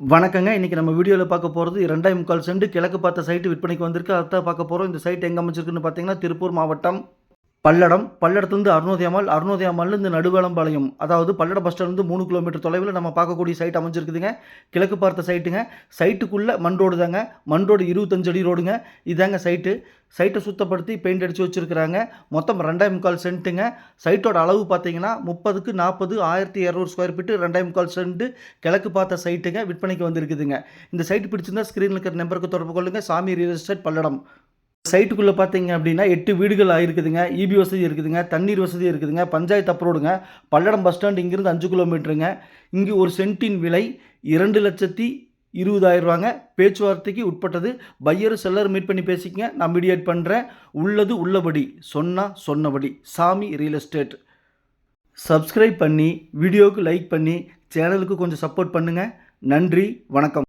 வணக்கங்க. இன்றைக்கி நம்ம வீடியோவில் பார்க்க போகிறது ரெண்டாய் முக்கால் சென்ட் கிழக்கு பார்த்த சைட்டு விற்பனைக்கு வந்திருக்கு. அதான் பார்க்க போகிறோம் இந்த சைட் எங்கே அமைச்சிருக்குன்னு பார்த்தீங்கன்னா திருப்பூர் மாவட்டம் பல்லடம் பல்லடத்துலேருந்து அருணோதயமால் அருணோதயமாலேருந்து நடுவேளம்பாளையம். அதாவது பல்லடம் பஸ் ஸ்டாண்ட்லேருந்து மூணு கிலோமீட்டர் தொலைவில் நம்ம பார்க்கக்கூடிய சைட் அமைஞ்சிருக்குதுங்க. கிழக்கு பார்த்த சைட்டுங்க சைட்டுக்குள்ளே மண் ரோடு தாங்க. மண் ரோடு இருபத்தஞ்சு அடி ரோடுங்க இதாங்க சைட்டு சைட்டை சுத்தப்படுத்தி பெயிண்ட் அடித்து வச்சுருக்கிறாங்க. மொத்தம் ரெண்டாயிரம் முக்கால் சென்ட்டுங்க சைட்டோட அளவு பார்த்தீங்கன்னா முப்பதுக்கு நாற்பது ஆயிரத்தி இரநூறு ஸ்கொயர் ஃபீட்டு ரெண்டாயிரம் முக்கால் சென்ட்டு கிழக்கு பார்த்த சைட்டுங்க விற்பனைக்கு வந்திருக்குதுங்க. இந்த சைட்டு பிடிச்சிருந்தா ஸ்க்ரீனில் இருக்கிற நம்பருக்கு தொடர்பு கொள்ளுங்கள் சாமி ரியல் எஸ்டேட் பல்லடம். சைட்டுக்குள்ளே பார்த்தீங்க அப்படின்னா எட்டு வீடுகள் இருக்குதுங்க இபி வசதி இருக்குதுங்க. தண்ணீர் வசதி இருக்குதுங்க. பஞ்சாயத்து அப்ரோடுங்க பல்லடம் பஸ் ஸ்டாண்ட் இங்கிருந்து அஞ்சு கிலோமீட்டருங்க. இங்கே ஒரு சென்ட்டின் விலை இரண்டு லட்சத்தி இருபதாயிரம் ரூபாங்க. பேச்சுவார்த்தைக்கு உட்பட்டது. பையர் செல்லர் மீட் பண்ணி பேசிக்கங்க. நான் மீடியேட் பண்ணுறேன் உள்ளது உள்ளபடி. சொன்னால் சொன்னபடி. சாமி ரியல் எஸ்டேட் சப்ஸ்கிரைப் பண்ணி வீடியோவுக்கு லைக் பண்ணி சேனலுக்கு கொஞ்சம் சப்போர்ட் பண்ணுங்கள் நன்றி. வணக்கம்.